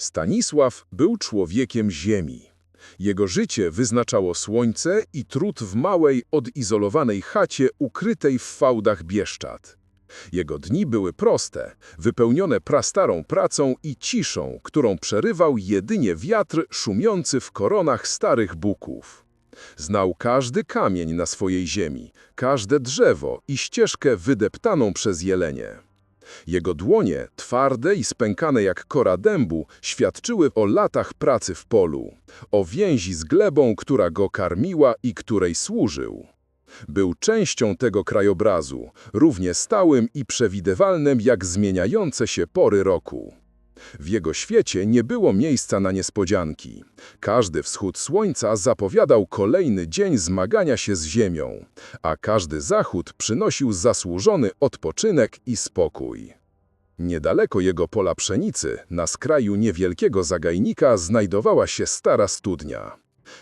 Stanisław był człowiekiem ziemi. Jego życie wyznaczało słońce i trud w małej, odizolowanej chacie ukrytej w fałdach Bieszczad. Jego dni były proste, wypełnione prastarą pracą i ciszą, którą przerywał jedynie wiatr szumiący w koronach starych buków. Znał każdy kamień na swojej ziemi, każde drzewo i ścieżkę wydeptaną przez jelenie. Jego dłonie, twarde i spękane jak kora dębu, świadczyły o latach pracy w polu, o więzi z glebą, która go karmiła i której służył. Był częścią tego krajobrazu, równie stałym i przewidywalnym jak zmieniające się pory roku. W jego świecie nie było miejsca na niespodzianki. Każdy wschód słońca zapowiadał kolejny dzień zmagania się z ziemią, a każdy zachód przynosił zasłużony odpoczynek i spokój. Niedaleko jego pola pszenicy, na skraju niewielkiego zagajnika, znajdowała się stara studnia.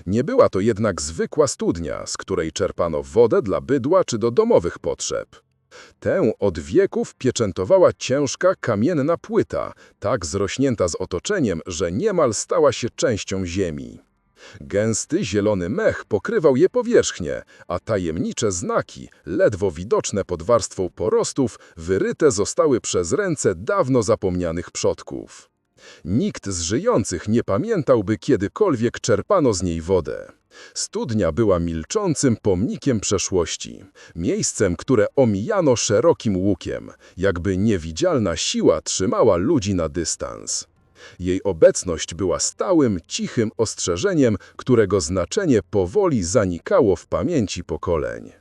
Nie była to jednak zwykła studnia, z której czerpano wodę dla bydła czy do domowych potrzeb. Tę od wieków pieczętowała ciężka, kamienna płyta, tak zrośnięta z otoczeniem, że niemal stała się częścią ziemi. Gęsty, zielony mech pokrywał je powierzchnię, a tajemnicze znaki, ledwo widoczne pod warstwą porostów, wyryte zostały przez ręce dawno zapomnianych przodków. Nikt z żyjących nie pamiętałby kiedykolwiek czerpano z niej wodę. Studnia była milczącym pomnikiem przeszłości, miejscem, które omijano szerokim łukiem, jakby niewidzialna siła trzymała ludzi na dystans. Jej obecność była stałym, cichym ostrzeżeniem, którego znaczenie powoli zanikało w pamięci pokoleń.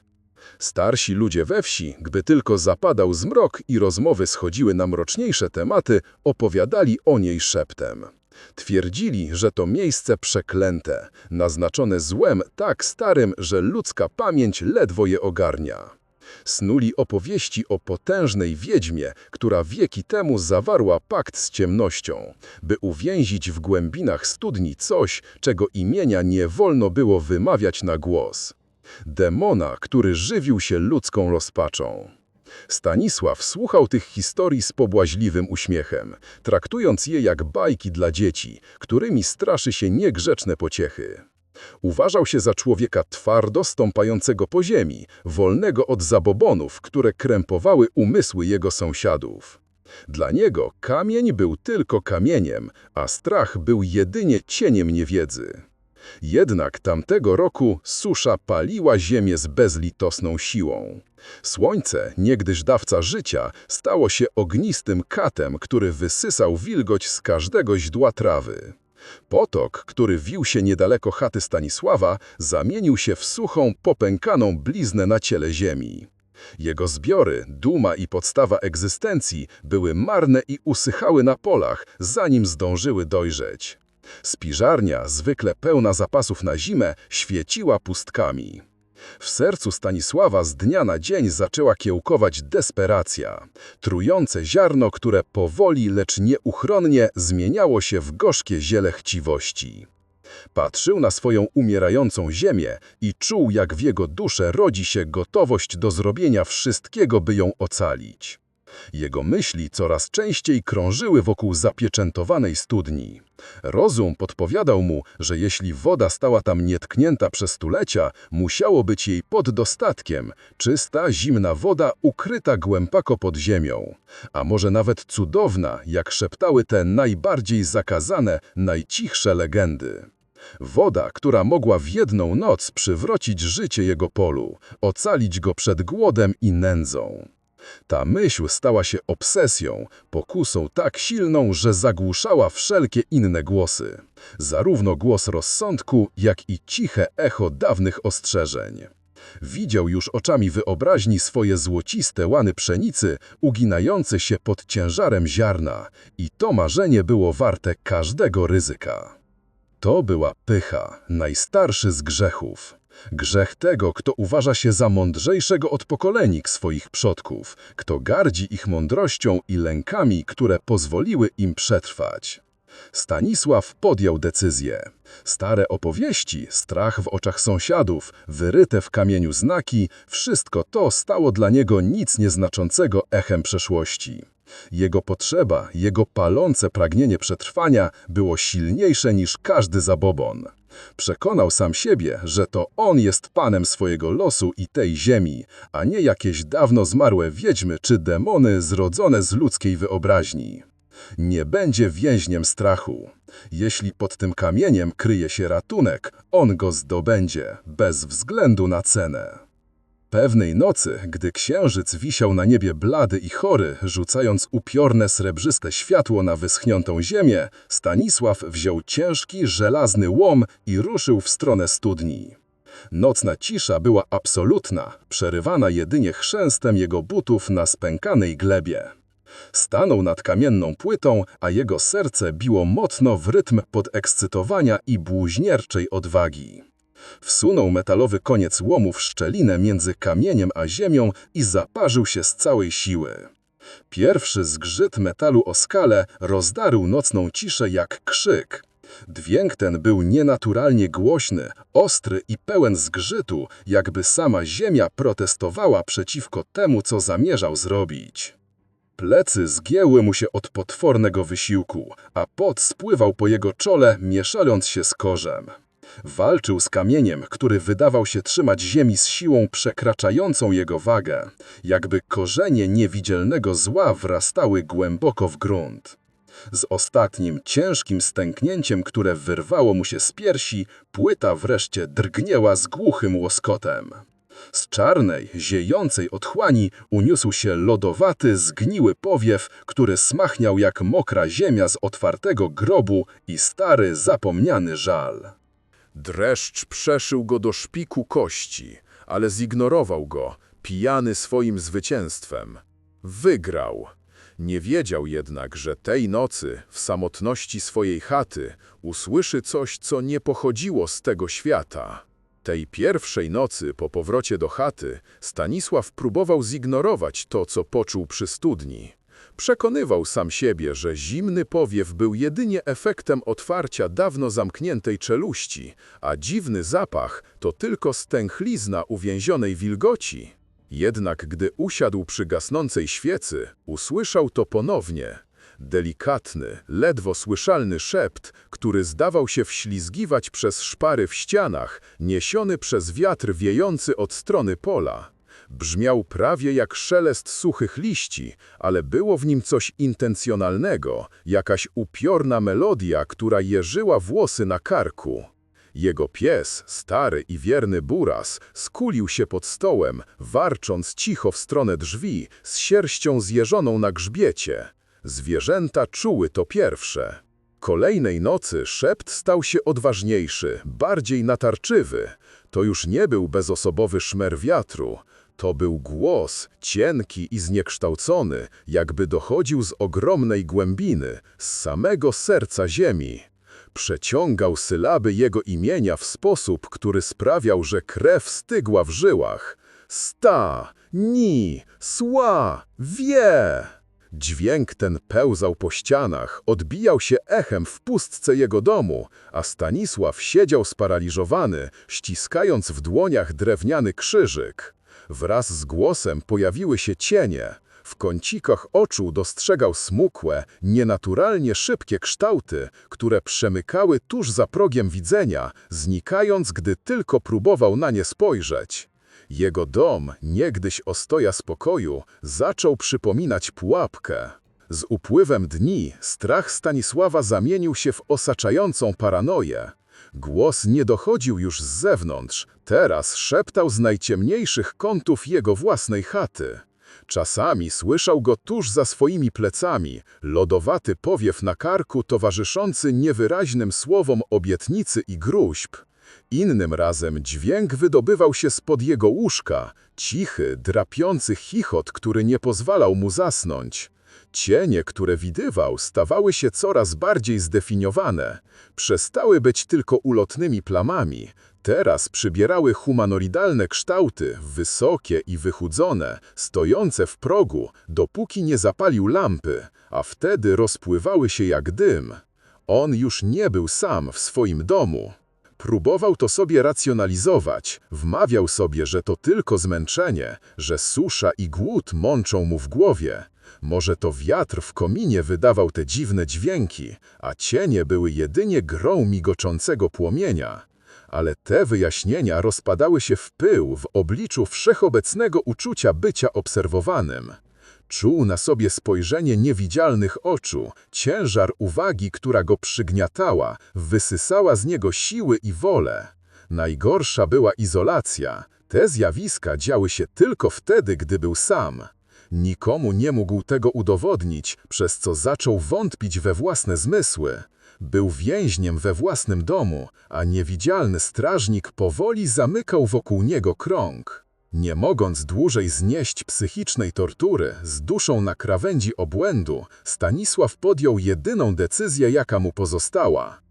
Starsi ludzie we wsi, gdy tylko zapadał zmrok i rozmowy schodziły na mroczniejsze tematy, opowiadali o niej szeptem. Twierdzili, że to miejsce przeklęte, naznaczone złem tak starym, że ludzka pamięć ledwo je ogarnia. Snuli opowieści o potężnej wiedźmie, która wieki temu zawarła pakt z ciemnością, by uwięzić w głębinach studni coś, czego imienia nie wolno było wymawiać na głos. Demona, który żywił się ludzką rozpaczą. Stanisław słuchał tych historii z pobłaźliwym uśmiechem, traktując je jak bajki dla dzieci, którymi straszy się niegrzeczne pociechy. Uważał się za człowieka twardo stąpającego po ziemi, wolnego od zabobonów, które krępowały umysły jego sąsiadów. Dla niego kamień był tylko kamieniem, a strach był jedynie cieniem niewiedzy. Jednak tamtego roku susza paliła ziemię z bezlitosną siłą. Słońce, niegdyś dawca życia, stało się ognistym katem, który wysysał wilgoć z każdego źdła trawy. Potok, który wił się niedaleko chaty Stanisława, zamienił się w suchą, popękaną bliznę na ciele ziemi. Jego zbiory, duma i podstawa egzystencji były marne i usychały na polach, zanim zdążyły dojrzeć. Spiżarnia, zwykle pełna zapasów na zimę, świeciła pustkami. W sercu Stanisława z dnia na dzień zaczęła kiełkować desperacja, trujące ziarno, które powoli, lecz nieuchronnie zmieniało się w gorzkie ziele chciwości. Patrzył na swoją umierającą ziemię i czuł, jak w jego dusze rodzi się gotowość do zrobienia wszystkiego, by ją ocalić. Jego myśli coraz częściej krążyły wokół zapieczętowanej studni. Rozum podpowiadał mu, że jeśli woda stała tam nietknięta przez stulecia, musiało być jej pod dostatkiem, czysta, zimna woda ukryta głęboko pod ziemią. A może nawet cudowna, jak szeptały te najbardziej zakazane, najcichsze legendy. Woda, która mogła w jedną noc przywrócić życie jego polu, ocalić go przed głodem i nędzą. Ta myśl stała się obsesją, pokusą tak silną, że zagłuszała wszelkie inne głosy. Zarówno głos rozsądku, jak i ciche echo dawnych ostrzeżeń. Widział już oczami wyobraźni swoje złociste łany pszenicy, uginające się pod ciężarem ziarna i to marzenie było warte każdego ryzyka. To była pycha, najstarszy z grzechów. Grzech tego, kto uważa się za mądrzejszego od pokolenik swoich przodków, kto gardzi ich mądrością i lękami, które pozwoliły im przetrwać. Stanisław podjął decyzję. Stare opowieści, strach w oczach sąsiadów, wyryte w kamieniu znaki, wszystko to stało dla niego nic nieznaczącego echem przeszłości. Jego potrzeba, jego palące pragnienie przetrwania było silniejsze niż każdy zabobon. Przekonał sam siebie, że to on jest panem swojego losu i tej ziemi, a nie jakieś dawno zmarłe wiedźmy czy demony zrodzone z ludzkiej wyobraźni. Nie będzie więźniem strachu. Jeśli pod tym kamieniem kryje się ratunek, on go zdobędzie, bez względu na cenę. Pewnej nocy, gdy księżyc wisiał na niebie blady i chory, rzucając upiorne srebrzyste światło na wyschniętą ziemię, Stanisław wziął ciężki, żelazny łom i ruszył w stronę studni. Nocna cisza była absolutna, przerywana jedynie chrzęstem jego butów na spękanej glebie. Stanął nad kamienną płytą, a jego serce biło mocno w rytm podekscytowania i bluźnierczej odwagi. Wsunął metalowy koniec łomu w szczelinę między kamieniem a ziemią i zaparzył się z całej siły. Pierwszy zgrzyt metalu o skale rozdarł nocną ciszę jak krzyk. Dźwięk ten był nienaturalnie głośny, ostry i pełen zgrzytu, jakby sama ziemia protestowała przeciwko temu, co zamierzał zrobić. Plecy zgięły mu się od potwornego wysiłku, a pot spływał po jego czole, mieszając się z korzem. Walczył z kamieniem, który wydawał się trzymać ziemi z siłą przekraczającą jego wagę, jakby korzenie niewidzialnego zła wrastały głęboko w grunt. Z ostatnim ciężkim stęknięciem, które wyrwało mu się z piersi, płyta wreszcie drgnięła z głuchym łoskotem. Z czarnej, ziejącej otchłani uniósł się lodowaty, zgniły powiew, który smachniał jak mokra ziemia z otwartego grobu i stary, zapomniany żal. Dreszcz przeszył go do szpiku kości, ale zignorował go, pijany swoim zwycięstwem. Wygrał. Nie wiedział jednak, że tej nocy, w samotności swojej chaty, usłyszy coś, co nie pochodziło z tego świata. Tej pierwszej nocy po powrocie do chaty Stanisław próbował zignorować to, co poczuł przy studni. Przekonywał sam siebie, że zimny powiew był jedynie efektem otwarcia dawno zamkniętej czeluści, a dziwny zapach to tylko stęchlizna uwięzionej wilgoci. Jednak gdy usiadł przy gasnącej świecy, usłyszał to ponownie. Delikatny, ledwo słyszalny szept, który zdawał się wślizgiwać przez szpary w ścianach, niesiony przez wiatr wiejący od strony pola. Brzmiał prawie jak szelest suchych liści, ale było w nim coś intencjonalnego, jakaś upiorna melodia, która jeżyła włosy na karku. Jego pies, stary i wierny Buras, skulił się pod stołem, warcząc cicho w stronę drzwi, z sierścią zjeżoną na grzbiecie. Zwierzęta czuły to pierwsze. Kolejnej nocy szept stał się odważniejszy, bardziej natarczywy. To już nie był bezosobowy szmer wiatru. To był głos, cienki i zniekształcony, jakby dochodził z ogromnej głębiny, z samego serca ziemi. Przeciągał sylaby jego imienia w sposób, który sprawiał, że krew stygła w żyłach. Sta, ni, sła, wie. Dźwięk ten pełzał po ścianach, odbijał się echem w pustce jego domu, a Stanisław siedział sparaliżowany, ściskając w dłoniach drewniany krzyżyk. Wraz z głosem pojawiły się cienie. W kącikach oczu dostrzegał smukłe, nienaturalnie szybkie kształty, które przemykały tuż za progiem widzenia, znikając, gdy tylko próbował na nie spojrzeć. Jego dom, niegdyś ostoja spokoju, zaczął przypominać pułapkę. Z upływem dni strach Stanisława zamienił się w osaczającą paranoję. Głos nie dochodził już z zewnątrz, teraz szeptał z najciemniejszych kątów jego własnej chaty. Czasami słyszał go tuż za swoimi plecami, lodowaty powiew na karku towarzyszący niewyraźnym słowom obietnicy i gruźb. Innym razem dźwięk wydobywał się spod jego łóżka, cichy, drapiący chichot, który nie pozwalał mu zasnąć. Cienie, które widywał, stawały się coraz bardziej zdefiniowane. Przestały być tylko ulotnymi plamami. Teraz przybierały humanoidalne kształty, wysokie i wychudzone, stojące w progu, dopóki nie zapalił lampy, a wtedy rozpływały się jak dym. On już nie był sam w swoim domu. Próbował to sobie racjonalizować, wmawiał sobie, że to tylko zmęczenie, że susza i głód mączą mu w głowie. Może to wiatr w kominie wydawał te dziwne dźwięki, a cienie były jedynie grą migoczącego płomienia. Ale te wyjaśnienia rozpadały się w pył w obliczu wszechobecnego uczucia bycia obserwowanym. Czuł na sobie spojrzenie niewidzialnych oczu, ciężar uwagi, która go przygniatała, wysysała z niego siły i wolę. Najgorsza była izolacja. Te zjawiska działy się tylko wtedy, gdy był sam. Nikomu nie mógł tego udowodnić, przez co zaczął wątpić we własne zmysły. Był więźniem we własnym domu, a niewidzialny strażnik powoli zamykał wokół niego krąg. Nie mogąc dłużej znieść psychicznej tortury, z duszą na krawędzi obłędu, Stanisław podjął jedyną decyzję, jaka mu pozostała.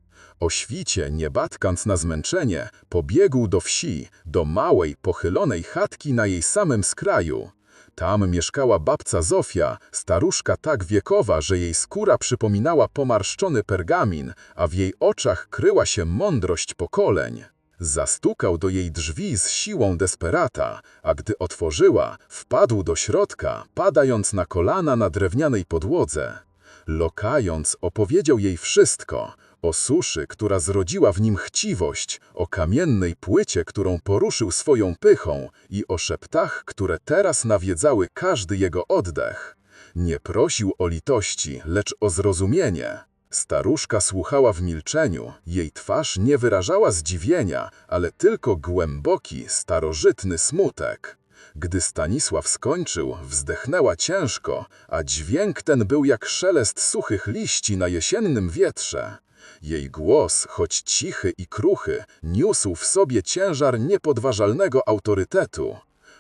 O świcie, nie batkąc na zmęczenie, pobiegł do wsi, do małej, pochylonej chatki na jej samym skraju. Tam mieszkała babca Zofia, staruszka tak wiekowa, że jej skóra przypominała pomarszczony pergamin, a w jej oczach kryła się mądrość pokoleń. Zastukał do jej drzwi z siłą desperata, a gdy otworzyła, wpadł do środka, padając na kolana na drewnianej podłodze. Lokając, opowiedział jej wszystko, o suszy, która zrodziła w nim chciwość, o kamiennej płycie, którą poruszył swoją pychą i o szeptach, które teraz nawiedzały każdy jego oddech. Nie prosił o litości, lecz o zrozumienie. Staruszka słuchała w milczeniu, jej twarz nie wyrażała zdziwienia, ale tylko głęboki, starożytny smutek. Gdy Stanisław skończył, wzdechnęła ciężko, a dźwięk ten był jak szelest suchych liści na jesiennym wietrze. Jej głos, choć cichy i kruchy, niósł w sobie ciężar niepodważalnego autorytetu.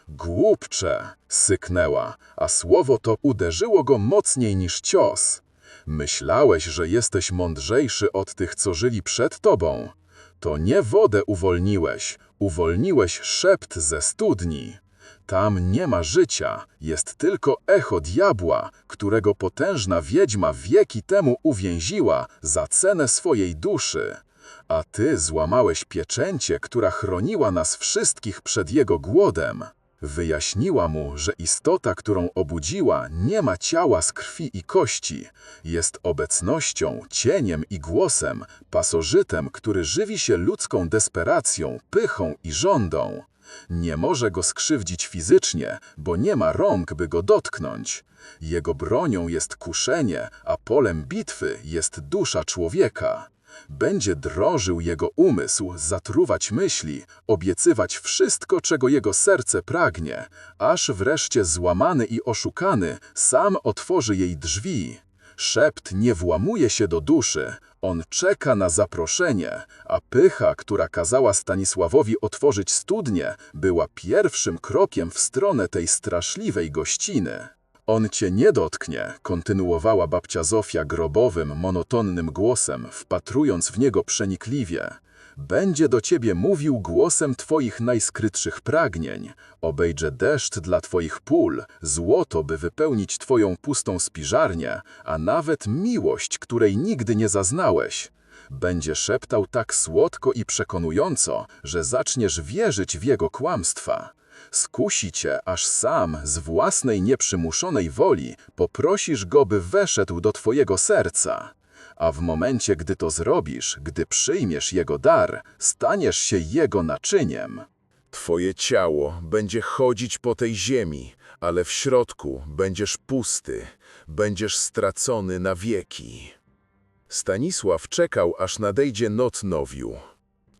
Głupcze, syknęła, a słowo to uderzyło go mocniej niż cios. Myślałeś, że jesteś mądrzejszy od tych, co żyli przed tobą. To nie wodę uwolniłeś, uwolniłeś szept ze studni. Tam nie ma życia, jest tylko echo diabła, którego potężna wiedźma wieki temu uwięziła za cenę swojej duszy. A ty złamałeś pieczęcie, która chroniła nas wszystkich przed jego głodem. Wyjaśniła mu, że istota, którą obudziła, nie ma ciała z krwi i kości. Jest obecnością, cieniem i głosem, pasożytem, który żywi się ludzką desperacją, pychą i żądą. Nie może go skrzywdzić fizycznie, bo nie ma rąk, by go dotknąć. Jego bronią jest kuszenie, a polem bitwy jest dusza człowieka. Będzie drążył jego umysł, zatruwać myśli, obiecywać wszystko, czego jego serce pragnie, aż wreszcie złamany i oszukany sam otworzy jej drzwi. Szept nie włamuje się do duszy, on czeka na zaproszenie, a pycha, która kazała Stanisławowi otworzyć studnię, była pierwszym krokiem w stronę tej straszliwej gościny. On cię nie dotknie, kontynuowała babcia Zofia grobowym, monotonnym głosem, wpatrując w niego przenikliwie. Będzie do ciebie mówił głosem twoich najskrytszych pragnień. Obejdzie deszcz dla twoich pól, złoto, by wypełnić twoją pustą spiżarnię, a nawet miłość, której nigdy nie zaznałeś. Będzie szeptał tak słodko i przekonująco, że zaczniesz wierzyć w jego kłamstwa. Skusi cię, aż sam, z własnej nieprzymuszonej woli, poprosisz go, by weszedł do twojego serca. A w momencie, gdy to zrobisz, gdy przyjmiesz jego dar, staniesz się jego naczyniem. Twoje ciało będzie chodzić po tej ziemi, ale w środku będziesz pusty, będziesz stracony na wieki. Stanisław czekał, aż nadejdzie noc nowiu.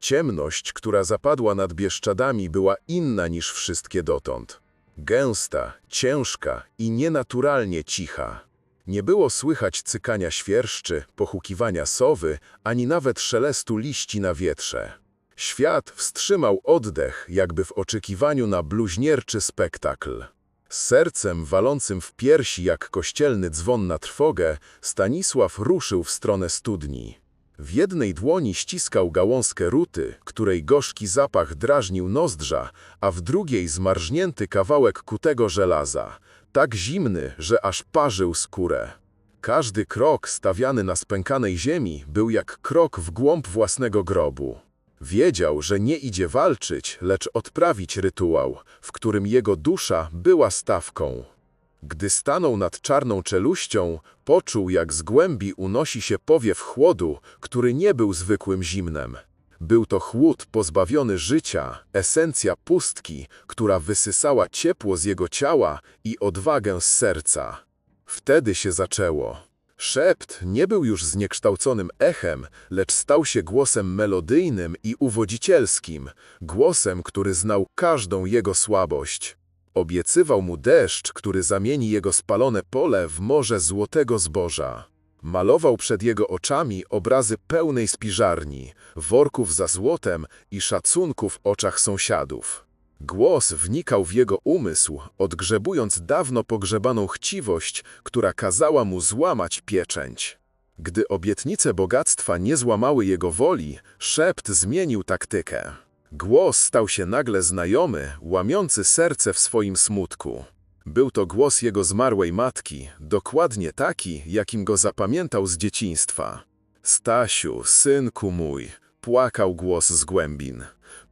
Ciemność, która zapadła nad Bieszczadami, była inna niż wszystkie dotąd. Gęsta, ciężka i nienaturalnie cicha. Nie było słychać cykania świerszczy, pochukiwania sowy, ani nawet szelestu liści na wietrze. Świat wstrzymał oddech, jakby w oczekiwaniu na bluźnierczy spektakl. Z sercem walącym w piersi jak kościelny dzwon na trwogę, Stanisław ruszył w stronę studni. W jednej dłoni ściskał gałązkę ruty, której gorzki zapach drażnił nozdrza, a w drugiej zmarznięty kawałek kutego żelaza, tak zimny, że aż parzył skórę. Każdy krok stawiany na spękanej ziemi był jak krok w głąb własnego grobu. Wiedział, że nie idzie walczyć, lecz odprawić rytuał, w którym jego dusza była stawką. Gdy stanął nad czarną czeluścią, poczuł, jak z głębi unosi się powiew chłodu, który nie był zwykłym zimnem. Był to chłód pozbawiony życia, esencja pustki, która wysysała ciepło z jego ciała i odwagę z serca. Wtedy się zaczęło. Szept nie był już zniekształconym echem, lecz stał się głosem melodyjnym i uwodzicielskim, głosem, który znał każdą jego słabość. Obiecywał mu deszcz, który zamieni jego spalone pole w morze złotego zboża. Malował przed jego oczami obrazy pełnej spiżarni, worków za złotem i szacunku w oczach sąsiadów. Głos wnikał w jego umysł, odgrzebując dawno pogrzebaną chciwość, która kazała mu złamać pieczęć. Gdy obietnice bogactwa nie złamały jego woli, szept zmienił taktykę. Głos stał się nagle znajomy, łamiący serce w swoim smutku. Był to głos jego zmarłej matki, dokładnie taki, jakim go zapamiętał z dzieciństwa. Stasiu, synku mój, płakał głos z głębin.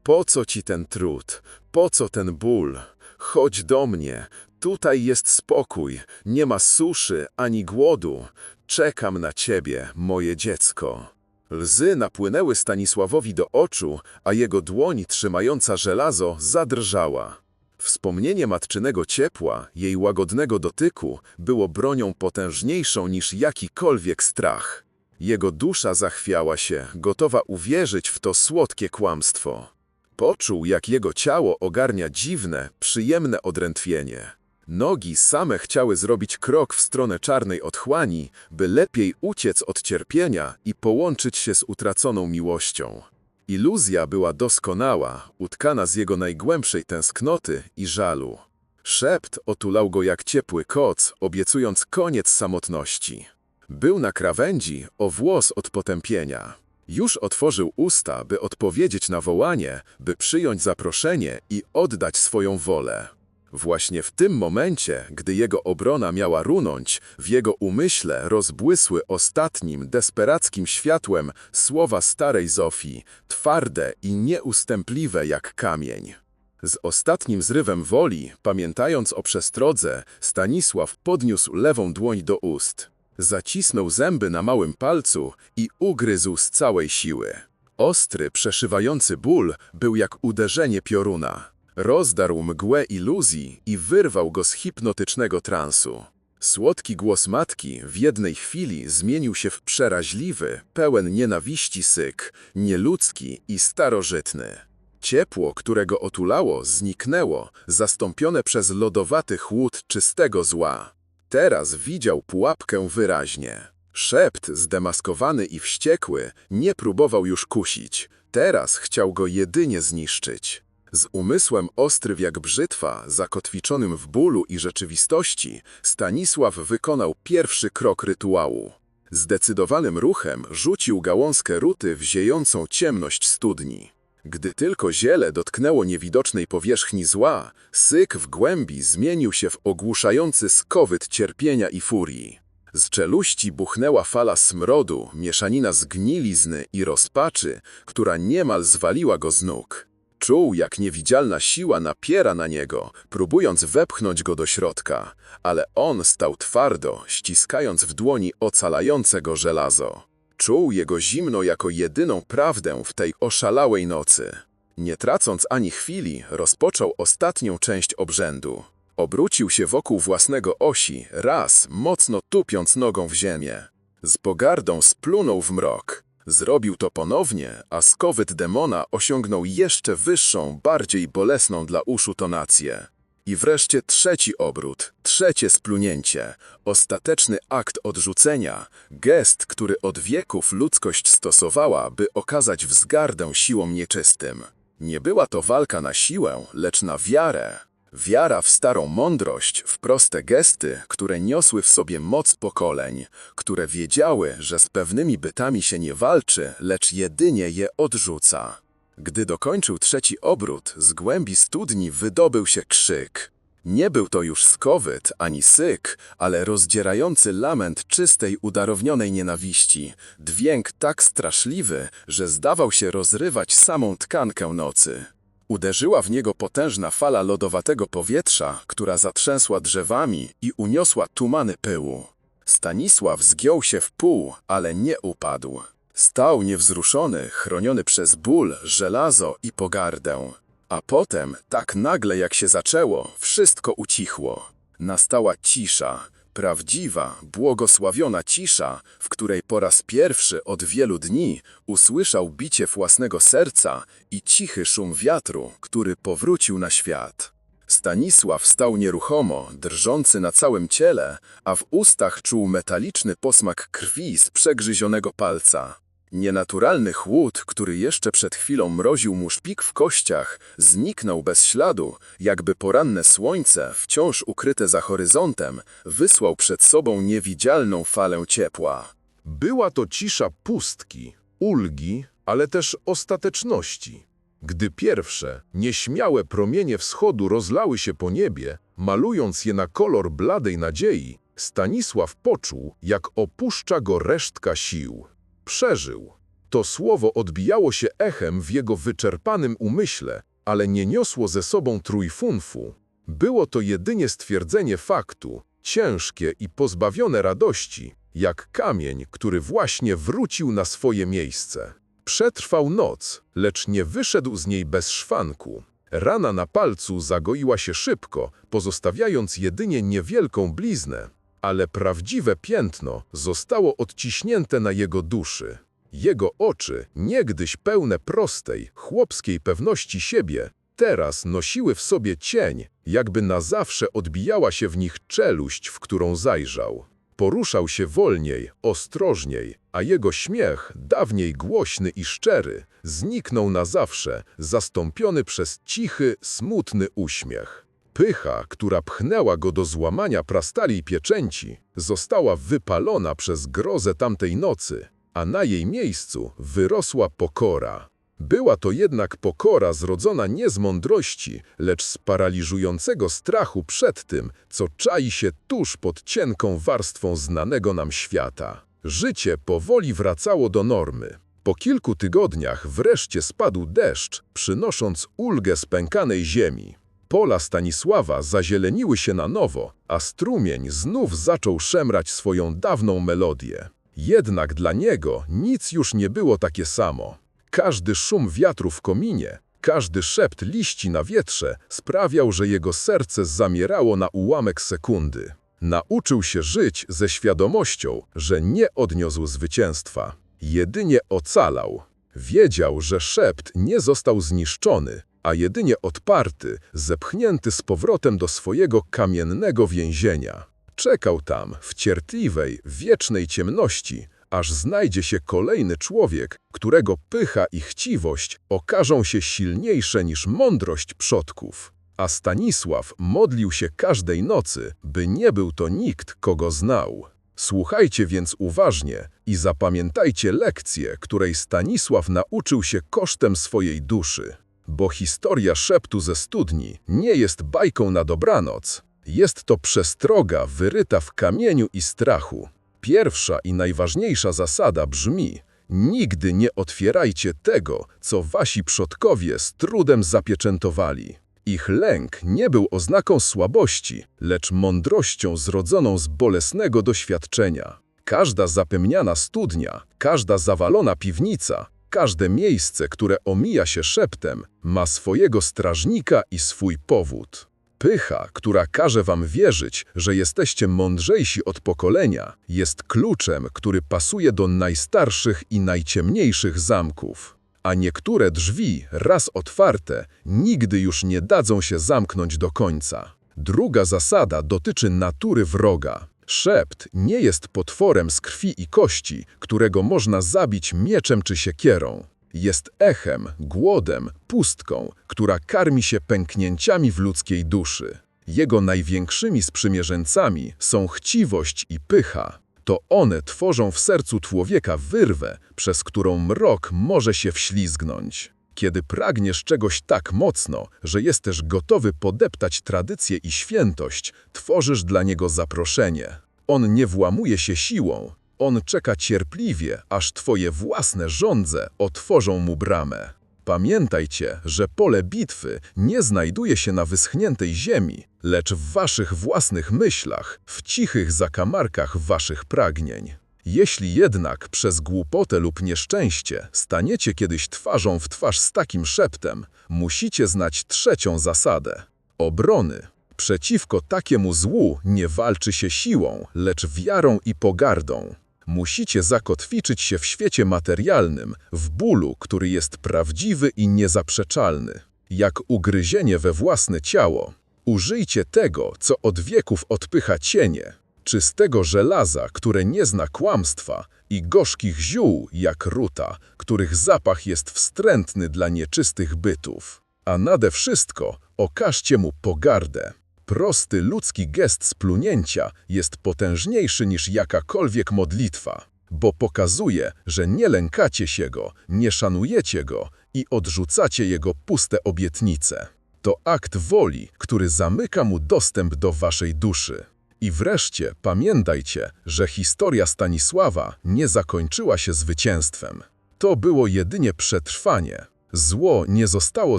Po co ci ten trud? Po co ten ból? Chodź do mnie, tutaj jest spokój, nie ma suszy ani głodu. Czekam na ciebie, moje dziecko. Łzy napłynęły Stanisławowi do oczu, a jego dłoń trzymająca żelazo zadrżała. Wspomnienie matczynego ciepła, jej łagodnego dotyku, było bronią potężniejszą niż jakikolwiek strach. Jego dusza zachwiała się, gotowa uwierzyć w to słodkie kłamstwo. Poczuł, jak jego ciało ogarnia dziwne, przyjemne odrętwienie. Nogi same chciały zrobić krok w stronę czarnej otchłani, by lepiej uciec od cierpienia i połączyć się z utraconą miłością. Iluzja była doskonała, utkana z jego najgłębszej tęsknoty i żalu. Szept otulał go jak ciepły koc, obiecując koniec samotności. Był na krawędzi o włos od potępienia. Już otworzył usta, by odpowiedzieć na wołanie, by przyjąć zaproszenie i oddać swoją wolę. Właśnie w tym momencie, gdy jego obrona miała runąć, w jego umyśle rozbłysły ostatnim, desperackim światłem słowa starej Zofii, twarde i nieustępliwe jak kamień. Z ostatnim zrywem woli, pamiętając o przestrodze, Stanisław podniósł lewą dłoń do ust. Zacisnął zęby na małym palcu i ugryzł z całej siły. Ostry, przeszywający ból był jak uderzenie pioruna. Rozdarł mgłę iluzji i wyrwał go z hipnotycznego transu. Słodki głos matki w jednej chwili zmienił się w przeraźliwy, pełen nienawiści syk, nieludzki i starożytny. Ciepło, którego otulało, zniknęło, zastąpione przez lodowaty chłód czystego zła. Teraz widział pułapkę wyraźnie. Szept, zdemaskowany i wściekły, nie próbował już kusić. Teraz chciał go jedynie zniszczyć. Z umysłem ostrym jak brzytwa, zakotwiczonym w bólu i rzeczywistości, Stanisław wykonał pierwszy krok rytuału. Zdecydowanym ruchem rzucił gałązkę ruty w ziejącą ciemność studni. Gdy tylko ziele dotknęło niewidocznej powierzchni zła, syk w głębi zmienił się w ogłuszający skowyt cierpienia i furii. Z czeluści buchnęła fala smrodu, mieszanina zgnilizny i rozpaczy, która niemal zwaliła go z nóg. Czuł, jak niewidzialna siła napiera na niego, próbując wepchnąć go do środka, ale on stał twardo, ściskając w dłoni ocalające go żelazo. Czuł jego zimno jako jedyną prawdę w tej oszalałej nocy. Nie tracąc ani chwili, rozpoczął ostatnią część obrzędu. Obrócił się wokół własnego osi, raz, mocno tupiąc nogą w ziemię. Z pogardą splunął w mrok. Zrobił to ponownie, a skowyt demona osiągnął jeszcze wyższą, bardziej bolesną dla uszu tonację. I wreszcie trzeci obrót, trzecie splunięcie, ostateczny akt odrzucenia, gest, który od wieków ludzkość stosowała, by okazać wzgardę siłom nieczystym. Nie była to walka na siłę, lecz na wiarę. Wiara w starą mądrość, w proste gesty, które niosły w sobie moc pokoleń, które wiedziały, że z pewnymi bytami się nie walczy, lecz jedynie je odrzuca. Gdy dokończył trzeci obrót, z głębi studni wydobył się krzyk. Nie był to już skowyt ani syk, ale rozdzierający lament czystej, udarownionej nienawiści. Dźwięk tak straszliwy, że zdawał się rozrywać samą tkankę nocy. Uderzyła w niego potężna fala lodowatego powietrza, która zatrzęsła drzewami i uniosła tumany pyłu. Stanisław zgiął się w pół, ale nie upadł. Stał niewzruszony, chroniony przez ból, żelazo i pogardę. A potem, tak nagle jak się zaczęło, wszystko ucichło. Nastała cisza, prawdziwa, błogosławiona cisza, w której po raz pierwszy od wielu dni usłyszał bicie własnego serca i cichy szum wiatru, który powrócił na świat. Stanisław stał nieruchomo, drżący na całym ciele, a w ustach czuł metaliczny posmak krwi z przegryzionego palca. Nienaturalny chłód, który jeszcze przed chwilą mroził mu szpik w kościach, zniknął bez śladu, jakby poranne słońce, wciąż ukryte za horyzontem, wysłał przed sobą niewidzialną falę ciepła. Była to cisza pustki, ulgi, ale też ostateczności. Gdy pierwsze, nieśmiałe promienie wschodu rozlały się po niebie, malując je na kolor bladej nadziei, Stanisław poczuł, jak opuszcza go resztka sił. Przeżył. To słowo odbijało się echem w jego wyczerpanym umyśle, ale nie niosło ze sobą trójfunfu. Było to jedynie stwierdzenie faktu, ciężkie i pozbawione radości, jak kamień, który właśnie wrócił na swoje miejsce. Przetrwał noc, lecz nie wyszedł z niej bez szwanku. Rana na palcu zagoiła się szybko, pozostawiając jedynie niewielką bliznę, ale prawdziwe piętno zostało odciśnięte na jego duszy. Jego oczy, niegdyś pełne prostej, chłopskiej pewności siebie, teraz nosiły w sobie cień, jakby na zawsze odbijała się w nich czeluść, w którą zajrzał. Poruszał się wolniej, ostrożniej, a jego śmiech, dawniej głośny i szczery, zniknął na zawsze, zastąpiony przez cichy, smutny uśmiech. Pycha, która pchnęła go do złamania prastali pieczęci, została wypalona przez grozę tamtej nocy, a na jej miejscu wyrosła pokora. Była to jednak pokora zrodzona nie z mądrości, lecz z paraliżującego strachu przed tym, co czai się tuż pod cienką warstwą znanego nam świata. Życie powoli wracało do normy. Po kilku tygodniach wreszcie spadł deszcz, przynosząc ulgę spękanej ziemi. Pola Stanisława zazieleniły się na nowo, a strumień znów zaczął szemrać swoją dawną melodię. Jednak dla niego nic już nie było takie samo. Każdy szum wiatru w kominie, każdy szept liści na wietrze sprawiał, że jego serce zamierało na ułamek sekundy. Nauczył się żyć ze świadomością, że nie odniósł zwycięstwa, jedynie ocalał. Wiedział, że szept nie został zniszczony, a jedynie odparty, zepchnięty z powrotem do swojego kamiennego więzienia. Czekał tam, w cierpliwej, wiecznej ciemności, aż znajdzie się kolejny człowiek, którego pycha i chciwość okażą się silniejsze niż mądrość przodków. A Stanisław modlił się każdej nocy, by nie był to nikt, kogo znał. Słuchajcie więc uważnie i zapamiętajcie lekcję, której Stanisław nauczył się kosztem swojej duszy. Bo historia szeptu ze studni nie jest bajką na dobranoc. Jest to przestroga wyryta w kamieniu i strachu. Pierwsza i najważniejsza zasada brzmi: nigdy nie otwierajcie tego, co wasi przodkowie z trudem zapieczętowali. Ich lęk nie był oznaką słabości, lecz mądrością zrodzoną z bolesnego doświadczenia. Każda zapomniana studnia, każda zawalona piwnica, każde miejsce, które omija się szeptem, ma swojego strażnika i swój powód. Pycha, która każe wam wierzyć, że jesteście mądrzejsi od pokolenia, jest kluczem, który pasuje do najstarszych i najciemniejszych zamków. A niektóre drzwi, raz otwarte, nigdy już nie dadzą się zamknąć do końca. Druga zasada dotyczy natury wroga. Szept nie jest potworem z krwi i kości, którego można zabić mieczem czy siekierą. Jest echem, głodem, pustką, która karmi się pęknięciami w ludzkiej duszy. Jego największymi sprzymierzeńcami są chciwość i pycha. To one tworzą w sercu człowieka wyrwę, przez którą mrok może się wślizgnąć. Kiedy pragniesz czegoś tak mocno, że jesteś gotowy podeptać tradycję i świętość, tworzysz dla niego zaproszenie. On nie włamuje się siłą, on czeka cierpliwie, aż twoje własne żądze otworzą mu bramę. Pamiętajcie, że pole bitwy nie znajduje się na wyschniętej ziemi, lecz w waszych własnych myślach, w cichych zakamarkach waszych pragnień. Jeśli jednak przez głupotę lub nieszczęście staniecie kiedyś twarzą w twarz z takim szeptem, musicie znać trzecią zasadę obrony. Przeciwko takiemu złu nie walczy się siłą, lecz wiarą i pogardą. Musicie zakotwiczyć się w świecie materialnym, w bólu, który jest prawdziwy i niezaprzeczalny. Jak ugryzienie we własne ciało. Użyjcie tego, co od wieków odpycha cienie, czystego żelaza, które nie zna kłamstwa i gorzkich ziół, jak ruta, których zapach jest wstrętny dla nieczystych bytów. A nade wszystko okażcie mu pogardę. Prosty ludzki gest splunięcia jest potężniejszy niż jakakolwiek modlitwa, bo pokazuje, że nie lękacie się go, nie szanujecie go i odrzucacie jego puste obietnice. To akt woli, który zamyka mu dostęp do waszej duszy. I wreszcie pamiętajcie, że historia Stanisława nie zakończyła się zwycięstwem. To było jedynie przetrwanie. Zło nie zostało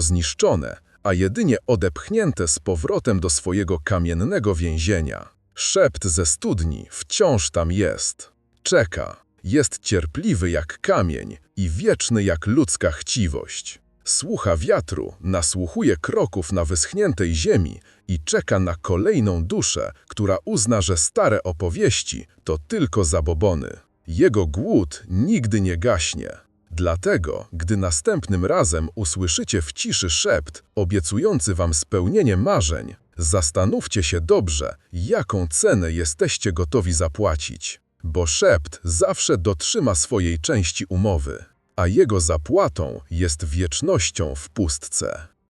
zniszczone, a jedynie odepchnięte z powrotem do swojego kamiennego więzienia. Szept ze studni wciąż tam jest. Czeka, jest cierpliwy jak kamień i wieczny jak ludzka chciwość. Słucha wiatru, nasłuchuje kroków na wyschniętej ziemi i czeka na kolejną duszę, która uzna, że stare opowieści to tylko zabobony. Jego głód nigdy nie gaśnie. Dlatego, gdy następnym razem usłyszycie w ciszy szept obiecujący wam spełnienie marzeń, zastanówcie się dobrze, jaką cenę jesteście gotowi zapłacić. Bo szept zawsze dotrzyma swojej części umowy, a jego zapłatą jest wiecznością w pustce.